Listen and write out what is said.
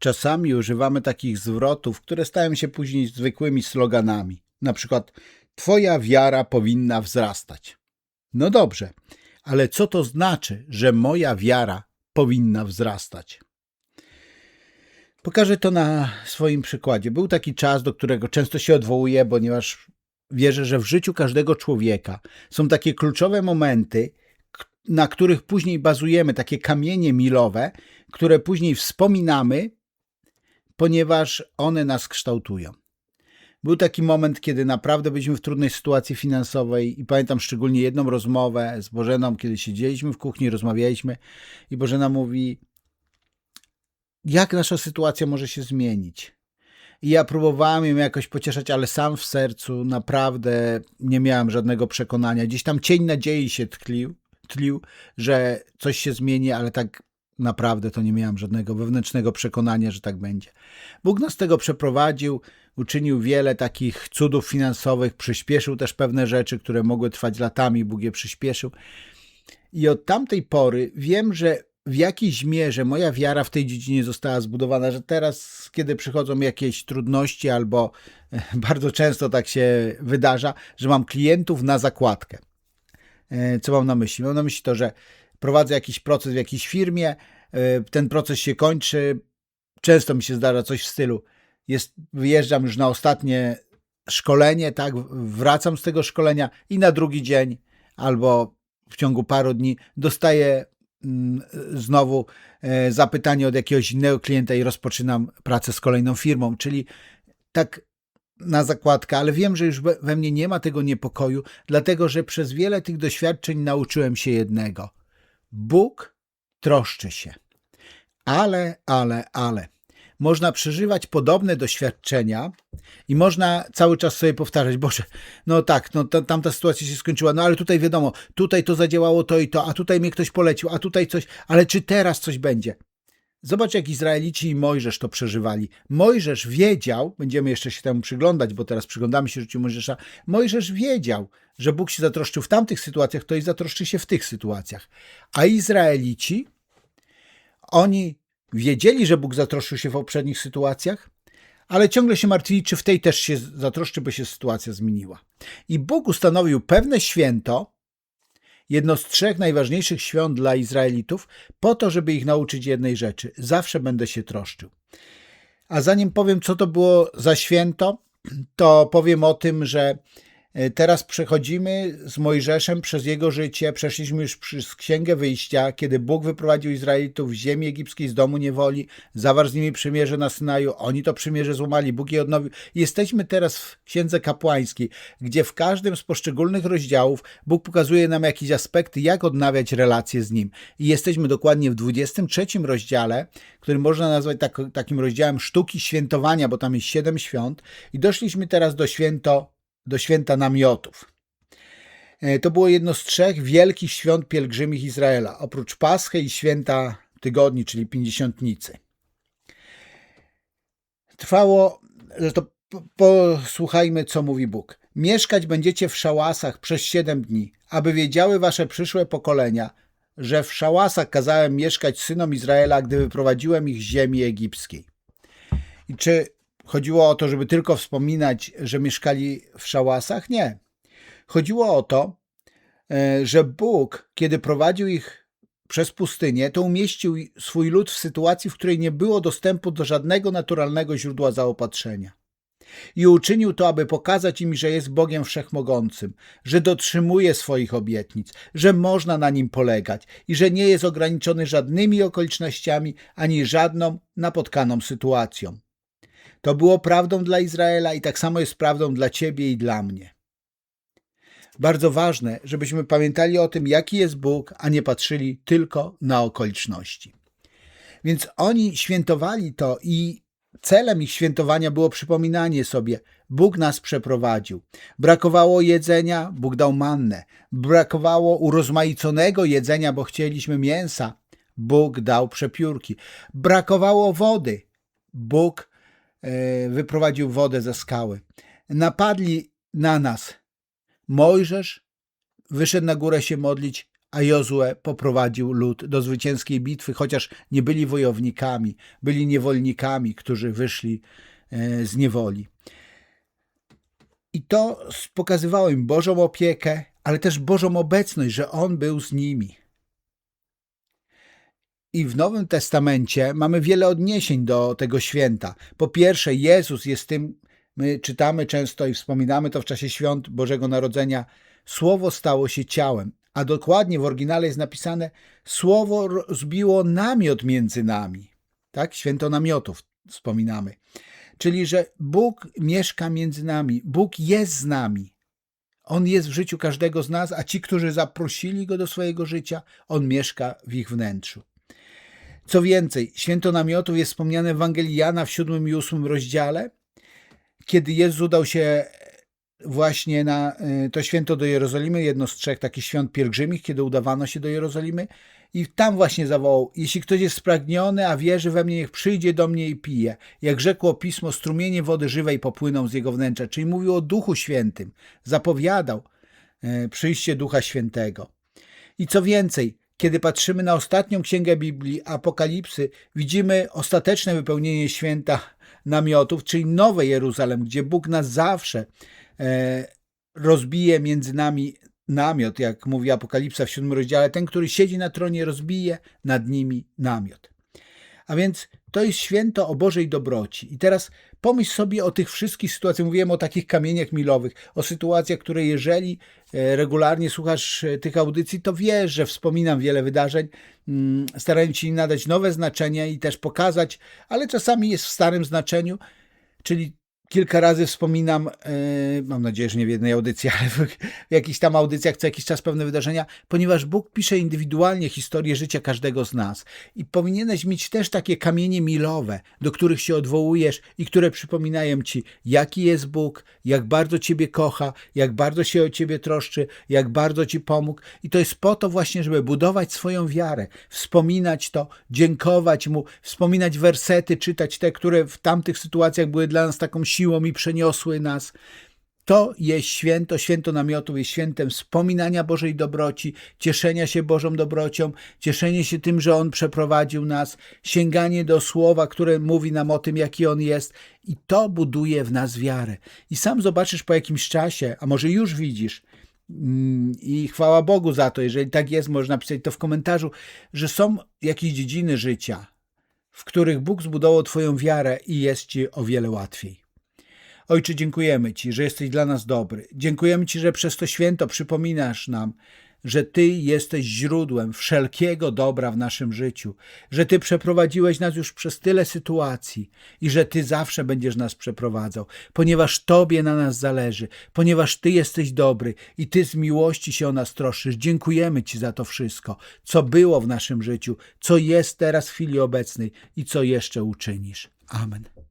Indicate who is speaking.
Speaker 1: Czasami używamy takich zwrotów, które stają się później zwykłymi sloganami. Na przykład Twoja wiara powinna wzrastać. No dobrze, ale co to znaczy, że moja wiara powinna wzrastać? Pokażę to na swoim przykładzie. Był taki czas, do którego często się odwołuję, ponieważ wierzę, że w życiu każdego człowieka są takie kluczowe momenty, na których później bazujemy, takie kamienie milowe, które później wspominamy, ponieważ one nas kształtują. Był taki moment, kiedy naprawdę byliśmy w trudnej sytuacji finansowej i pamiętam szczególnie jedną rozmowę z Bożeną, kiedy siedzieliśmy w kuchni, rozmawialiśmy i Bożena mówi, jak nasza sytuacja może się zmienić. I ja próbowałem ją jakoś pocieszać, ale sam w sercu naprawdę nie miałem żadnego przekonania. Gdzieś tam cień nadziei się tklił, tlił, że coś się zmieni, ale tak naprawdę to nie miałem żadnego wewnętrznego przekonania, że tak będzie. Bóg nas tego przeprowadził, uczynił wiele takich cudów finansowych, przyspieszył też pewne rzeczy, które mogły trwać latami, Bóg je przyspieszył. I od tamtej pory wiem, że w jakiejś mierze moja wiara w tej dziedzinie została zbudowana, że teraz, kiedy przychodzą jakieś trudności, albo e, bardzo często tak się wydarza, że mam klientów na zakładkę. E, Co mam na myśli? Mam na myśli to, że prowadzę jakiś proces w jakiejś firmie, e, ten proces się kończy. Często mi się zdarza coś w stylu: jest, wyjeżdżam już na ostatnie szkolenie, tak, wracam z tego szkolenia i na drugi dzień albo w ciągu paru dni dostaję mm, znowu e, zapytanie od jakiegoś innego klienta i rozpoczynam pracę z kolejną firmą, czyli tak na zakładkę, ale wiem, że już we, we mnie nie ma tego niepokoju, dlatego że przez wiele tych doświadczeń nauczyłem się jednego. Bóg troszczy się. Ale, ale, ale. Można przeżywać podobne doświadczenia i można cały czas sobie powtarzać, Boże, no tak, no ta, tamta sytuacja się skończyła, no ale tutaj wiadomo, tutaj to zadziałało to i to, a tutaj mnie ktoś polecił, a tutaj coś, ale czy teraz coś będzie? Zobacz, jak Izraelici i Mojżesz to przeżywali. Mojżesz wiedział, będziemy jeszcze się temu przyglądać, bo teraz przyglądamy się życiu Mojżesza. Mojżesz wiedział, że Bóg się zatroszczył w tamtych sytuacjach, to i zatroszczy się w tych sytuacjach. A Izraelici, oni wiedzieli, że Bóg zatroszczył się w poprzednich sytuacjach, ale ciągle się martwili, czy w tej też się zatroszczy, by się sytuacja zmieniła. I Bóg ustanowił pewne święto, jedno z trzech najważniejszych świąt dla Izraelitów, po to, żeby ich nauczyć jednej rzeczy. Zawsze będę się troszczył. A zanim powiem, co to było za święto, to powiem o tym, że teraz przechodzimy z Mojżeszem przez jego życie. Przeszliśmy już przez Księgę Wyjścia, kiedy Bóg wyprowadził Izraelitów z ziemi egipskiej, z domu niewoli, zawarł z nimi przymierze na Synaju. Oni to przymierze złamali, Bóg je odnowił. Jesteśmy teraz w Księdze Kapłańskiej, gdzie w każdym z poszczególnych rozdziałów Bóg pokazuje nam jakieś aspekty, jak odnawiać relacje z Nim. I jesteśmy dokładnie w 23 rozdziale, który można nazwać tak, takim rozdziałem sztuki świętowania, bo tam jest siedem świąt. I doszliśmy teraz do święto do święta namiotów. E, To było jedno z trzech wielkich świąt pielgrzymich Izraela, oprócz Paschy i święta tygodni, czyli pięćdziesiątnicy. Trwało, że to po- posłuchajmy, co mówi Bóg. Mieszkać będziecie w szałasach przez siedem dni, aby wiedziały wasze przyszłe pokolenia, że w szałasach kazałem mieszkać synom Izraela, gdy wyprowadziłem ich z ziemi egipskiej. I czy chodziło o to, żeby tylko wspominać, że mieszkali w szałasach? Nie. Chodziło o to, e, że Bóg, kiedy prowadził ich przez pustynię, to umieścił swój lud w sytuacji, w której nie było dostępu do żadnego naturalnego źródła zaopatrzenia. I uczynił to, aby pokazać im, że jest Bogiem Wszechmogącym, że dotrzymuje swoich obietnic, że można na nim polegać i że nie jest ograniczony żadnymi okolicznościami ani żadną napotkaną sytuacją. To było prawdą dla Izraela i tak samo jest prawdą dla ciebie i dla mnie. Bardzo ważne, żebyśmy pamiętali o tym, jaki jest Bóg, a nie patrzyli tylko na okoliczności. Więc oni świętowali to i celem ich świętowania było przypominanie sobie, Bóg nas przeprowadził. Brakowało jedzenia, Bóg dał mannę. Brakowało urozmaiconego jedzenia, bo chcieliśmy mięsa, Bóg dał przepiórki. Brakowało wody, Bóg wyprowadził wodę ze skały. Napadli na nas. Mojżesz wyszedł na górę się modlić, a Jozue poprowadził lud do zwycięskiej bitwy, chociaż nie byli wojownikami, byli niewolnikami, którzy wyszli e, z niewoli. I to pokazywało im Bożą opiekę, ale też Bożą obecność, że On był z nimi. I w Nowym Testamencie mamy wiele odniesień do tego święta. Po pierwsze, Jezus jest tym, my czytamy często i wspominamy to w czasie świąt Bożego Narodzenia, Słowo stało się ciałem, a dokładnie w oryginale jest napisane Słowo rozbiło namiot między nami. Tak? Święto namiotów wspominamy. Czyli, że Bóg mieszka między nami, Bóg jest z nami. On jest w życiu każdego z nas, a ci, którzy zaprosili Go do swojego życia, On mieszka w ich wnętrzu. Co więcej, święto namiotów jest wspomniane w Ewangelii Jana w siódmym i ósmym rozdziale, kiedy Jezus udał się właśnie na y, to święto do Jerozolimy, jedno z trzech takich świąt pielgrzymich, kiedy udawano się do Jerozolimy i tam właśnie zawołał, jeśli ktoś jest spragniony, a wierzy we mnie, niech przyjdzie do mnie i pije. Jak rzekło Pismo, strumienie wody żywej popłyną z jego wnętrza, czyli mówił o Duchu Świętym, zapowiadał y, przyjście Ducha Świętego. I co więcej, kiedy patrzymy na ostatnią księgę Biblii, Apokalipsy, widzimy ostateczne wypełnienie święta namiotów, czyli Nowe Jeruzalem, gdzie Bóg nas zawsze e, rozbije między nami namiot, jak mówi Apokalipsa w siódmym rozdziale. Ten, który siedzi na tronie, rozbije nad nimi namiot. A więc to jest święto o Bożej dobroci. I teraz pomyśl sobie o tych wszystkich sytuacjach. Mówiłem o takich kamieniach milowych, o sytuacjach, które jeżeli e, regularnie słuchasz e, tych audycji, to wiesz, że wspominam wiele wydarzeń, mm, starając się nadać nowe znaczenie i też pokazać, ale czasami jest w starym znaczeniu, czyli kilka razy wspominam, yy, mam nadzieję, że nie w jednej audycji, ale w, jakichś tam audycjach co jakiś czas pewne wydarzenia, ponieważ Bóg pisze indywidualnie historię życia każdego z nas. I powinieneś mieć też takie kamienie milowe, do których się odwołujesz i które przypominają ci, jaki jest Bóg, jak bardzo ciebie kocha, jak bardzo się o ciebie troszczy, jak bardzo ci pomógł. I to jest po to właśnie, żeby budować swoją wiarę, wspominać to, dziękować Mu, wspominać wersety, czytać te, które w tamtych sytuacjach były dla nas taką siłą, siłą i przeniosły nas. To jest święto, święto namiotów jest świętem wspominania Bożej dobroci, cieszenia się Bożą dobrocią, cieszenie się tym, że On przeprowadził nas, sięganie do słowa, które mówi nam o tym, jaki On jest i to buduje w nas wiarę. I sam zobaczysz po jakimś czasie, a może już widzisz, mm, i chwała Bogu za to, jeżeli tak jest, można napisać to w komentarzu, że są jakieś dziedziny życia, w których Bóg zbudował Twoją wiarę i jest Ci o wiele łatwiej. Ojcze, dziękujemy Ci, że jesteś dla nas dobry. Dziękujemy Ci, że przez to święto przypominasz nam, że Ty jesteś źródłem wszelkiego dobra w naszym życiu, że Ty przeprowadziłeś nas już przez tyle sytuacji i że Ty zawsze będziesz nas przeprowadzał, ponieważ Tobie na nas zależy, ponieważ Ty jesteś dobry i Ty z miłości się o nas troszysz. Dziękujemy Ci za to wszystko, co było w naszym życiu, co jest teraz w chwili obecnej i co jeszcze uczynisz. Amen.